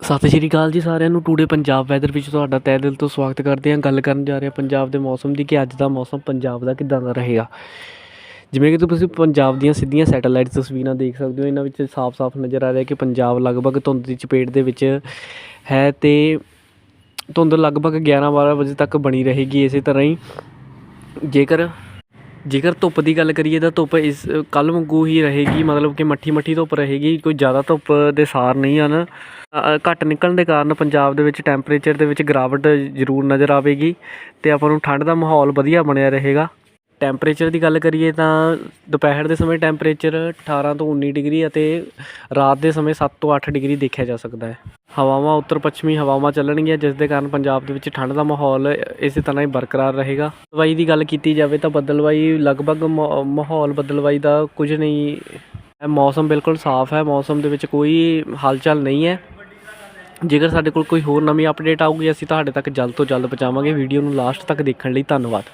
ਸਤਿ ਸ਼੍ਰੀ ਅਕਾਲ ਜੀ ਸਾਰਿਆਂ ਨੂੰ। ਟੂਡੇ ਪੰਜਾਬ ਵੈਦਰ ਵਿੱਚ ਤੁਹਾਡਾ ਤਹਿ ਦਿਲ ਤੋਂ ਸਵਾਗਤ ਕਰਦੇ ਹਾਂ। ਗੱਲ ਕਰਨ ਜਾ ਰਹੇ ਹਾਂ ਪੰਜਾਬ ਦੇ ਮੌਸਮ ਦੀ ਕਿ ਅੱਜ ਦਾ ਮੌਸਮ ਪੰਜਾਬ ਦਾ ਕਿੱਦਾਂ ਦਾ ਰਹੇਗਾ। ਜਿਵੇਂ ਕਿ ਤੁਸੀਂ ਪੰਜਾਬ ਦੀਆਂ ਸਿੱਧੀਆਂ ਸੈਟੇਲਾਈਟ ਤਸਵੀਰਾਂ ਦੇਖ ਸਕਦੇ ਹੋ। ਇਹਨਾਂ ਵਿੱਚ ਸਾਫ਼-ਸਾਫ਼ ਨਜ਼ਰ ਆ ਰਿਹਾ ਕਿ ਪੰਜਾਬ ਲਗਭਗ ਧੁੰਦ ਦੀ ਚਪੇਟ ਦੇ ਵਿੱਚ ਹੈ ਤੇ ਧੁੰਦ ਲਗਭਗ 11-12 ਵਜੇ ਤੱਕ ਬਣੀ ਰਹੇਗੀ ਇਸੇ ਤਰ੍ਹਾਂ ਹੀ। ਜੇਕਰ ਜੇਕਰ ਧੁੱਪ ਦੀ ਗੱਲ ਕਰੀਏ ਤਾਂ ਧੁੱਪ ਇਸ, ਕੱਲ੍ਹ ਵਾਂਗੂ ਹੀ ਰਹੇਗੀ, ਮਤਲਬ ਕਿ ਮੱਠੀ ਮੱਠੀ ਧੁੱਪ ਰਹੇਗੀ, ਕੋਈ ਜ਼ਿਆਦਾ ਧੁੱਪ ਦੇ ਸਾਰ ਨਹੀਂ ਹਨ। ਘੱਟ ਨਿਕਲਣ ਦੇ ਕਾਰਨ ਪੰਜਾਬ ਦੇ ਵਿੱਚ ਟੈਂਪਰੇਚਰ ਦੇ ਵਿੱਚ ਗਿਰਾਵਟ ਜ਼ਰੂਰ ਨਜ਼ਰ ਆਵੇਗੀ ਅਤੇ ਆਪਾਂ ਨੂੰ ਠੰਡ ਦਾ ਮਾਹੌਲ ਵਧੀਆ ਬਣਿਆ ਰਹੇਗਾ। ਟੈਂਪਰੇਚਰ ਦੀ ਗੱਲ ਕਰੀਏ ਤਾਂ ਦੁਪਹਿਰ ਦੇ ਸਮੇਂ ਟੈਂਪਰੇਚਰ 18 ਤੋਂ 19 ਡਿਗਰੀ ਅਤੇ ਰਾਤ ਦੇ ਸਮੇਂ ਸੱਤ ਤੋਂ ਅੱਠ ਡਿਗਰੀ ਦੇਖਿਆ ਜਾ ਸਕਦਾ ਹੈ। ਹਵਾਵਾਂ ਉੱਤਰ ਪੱਛਮੀ ਹਵਾਵਾਂ ਚੱਲਣਗੀਆਂ, ਜਿਸ ਦੇ ਕਾਰਨ ਪੰਜਾਬ ਦੇ ਵਿੱਚ ਠੰਡ ਦਾ ਮਾਹੌਲ ਇਸੇ ਤਰ੍ਹਾਂ ਹੀ ਬਰਕਰਾਰ ਰਹੇਗਾ। ਬਦਲਵਾਈ ਦੀ ਗੱਲ ਕੀਤੀ ਜਾਵੇ ਤਾਂ ਬਦਲਵਾਈ ਲਗਭਗ ਮਾ- ਮਾਹੌਲ ਬਦਲਵਾਈ ਦਾ ਕੁਝ ਨਹੀਂ ਮੌਸਮ ਬਿਲਕੁਲ ਸਾਫ਼ ਹੈ, ਮੌਸਮ ਦੇ ਵਿੱਚ ਕੋਈ ਹਲਚਲ ਨਹੀਂ ਹੈ। ਜੇਕਰ ਸਾਡੇ ਕੋਲ ਕੋਈ ਹੋਰ ਨਵੀਂ ਅਪਡੇਟ ਆਊਗੀ, ਅਸੀਂ ਤੁਹਾਡੇ ਤੱਕ ਜਲਦ ਤੋਂ ਜਲਦ ਪਹੁੰਚਾਵਾਂਗੇ। ਵੀਡੀਓ ਨੂੰ ਲਾਸਟ ਤੱਕ ਦੇਖਣ ਲਈ ਧੰਨਵਾਦ।